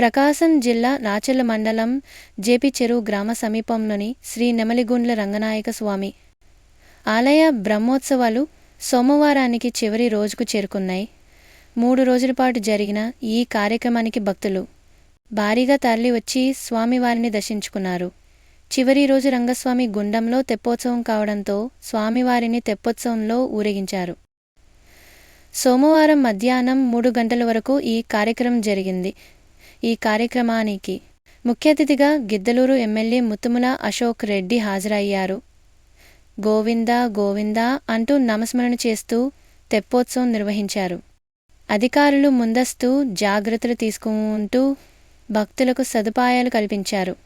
ప్రకాశం జిల్లా రాచర్ల మండలం జేపి చెరువు గ్రామ సమీపంలోని శ్రీ నెమలిగుండ్ల రంగనాయక స్వామి. ఆలయ బ్రహ్మోత్సవాలు సోమవారానికి చివరి రోజుకు చేరుకున్నాయి. మూడు రోజుల పాటు జరిగిన ఈ కార్యక్రమానికి భక్తులు భారీగా తరలి వచ్చి స్వామివారిని దర్శించుకున్నారు. చివరి రోజు రంగస్వామి గుండంలో తెప్పోత్సవం కావడంతో స్వామివారిని తెప్పోత్సవంలో ఊరేగించారు. సోమవారం మధ్యాహ్నం మూడు గంటల వరకు ఈ కార్యక్రమం జరిగింది. ఈ కార్యక్రమానికి ముఖ్య అతిథిగా గిద్దలూరు ఎమ్మెల్యే ముత్తుముల అశోక్ రెడ్డి హాజరయ్యారు. గోవింద గోవింద అంటూ నామస్మరణ చేస్తూ తెప్పోత్సవం నిర్వహించారు. అధికారులు ముందస్తు జాగ్రత్తలు తీసుకుంటూ భక్తులకు సదుపాయాలు కల్పించారు.